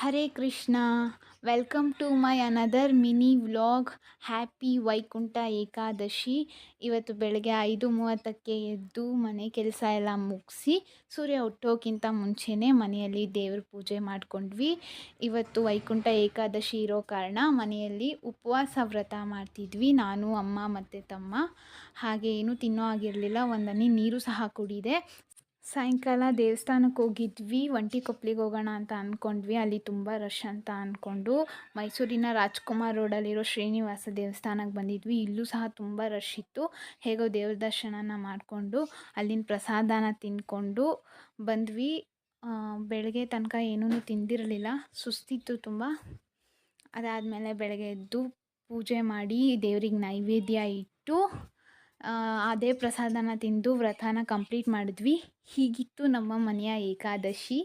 Hare Krishna welcome to my another mini vlog happy Vaikuntha Ekadashi. ಇವತ್ತು ಬೆಳಗ್ಗೆ ಐದು ಮೂವತ್ತಕ್ಕೆ ಎದ್ದು ಮನೆ ಕೆಲಸ ಎಲ್ಲ ಮುಗಿಸಿ ಸೂರ್ಯ ಹುಟ್ಟೋಕ್ಕಿಂತ ಮುಂಚೆನೇ ಮನೆಯಲ್ಲಿ ದೇವ್ರ ಪೂಜೆ ಮಾಡಿಕೊಂಡ್ವಿ. ಇವತ್ತು ವೈಕುಂಠ ಏಕಾದಶಿ ಇರೋ ಕಾರಣ ಮನೆಯಲ್ಲಿ ಉಪವಾಸ ವ್ರತ ಮಾಡ್ತಿದ್ವಿ. ನಾನು, ಅಮ್ಮ ಮತ್ತು ತಮ್ಮ. ಹಾಗೆ ಏನೂ ತಿನ್ನೋ ಆಗಿರಲಿಲ್ಲ ಒಂದನಿ ನೀರು ಸಹ ಕುಡಿದೆ. ಸಾಯಂಕಾಲ ದೇವಸ್ಥಾನಕ್ಕೆ ಹೋಗಿದ್ವಿ ಒಂಟಿ ಕೊಪ್ಪಲಿಗೆ ಹೋಗೋಣ ಅಂತ ಅಂದ್ಕೊಂಡ್ವಿ ಅಲ್ಲಿ ತುಂಬ ರಶ್ ಅಂತ ಅಂದ್ಕೊಂಡು ಮೈಸೂರಿನ ರಾಜ್ಕುಮಾರ್ ರೋಡಲ್ಲಿರೋ ಶ್ರೀನಿವಾಸ ದೇವಸ್ಥಾನಕ್ಕೆ ಬಂದಿದ್ವಿ. ಇಲ್ಲೂ ಸಹ ತುಂಬ ರಶ್ ಇತ್ತು. ಹೇಗೋ ದೇವ್ರ ದರ್ಶನನ ಮಾಡಿಕೊಂಡು, ಅಲ್ಲಿನ ಪ್ರಸಾದನ ತಿಂದ್ಕೊಂಡು ಬಂದ್ವಿ. ಬೆಳಗ್ಗೆ ತನಕ ಏನೂ ತಿಂದಿರಲಿಲ್ಲ. ಸುಸ್ತಿತ್ತು ತುಂಬ. ಅದಾದಮೇಲೆ ಬೆಳಗ್ಗೆ ಎದ್ದು ಪೂಜೆ ಮಾಡಿ ದೇವ್ರಿಗೆ ನೈವೇದ್ಯ ಇಟ್ಟು ಅದೇ ಪ್ರಸಾದನ ತಿಂದು ವ್ರತನ ಕಂಪ್ಲೀಟ್ ಮಾಡಿದ್ವಿ. ಹೀಗಿತ್ತು ನಮ್ಮ ಮನೆಯ ಏಕಾದಶಿ.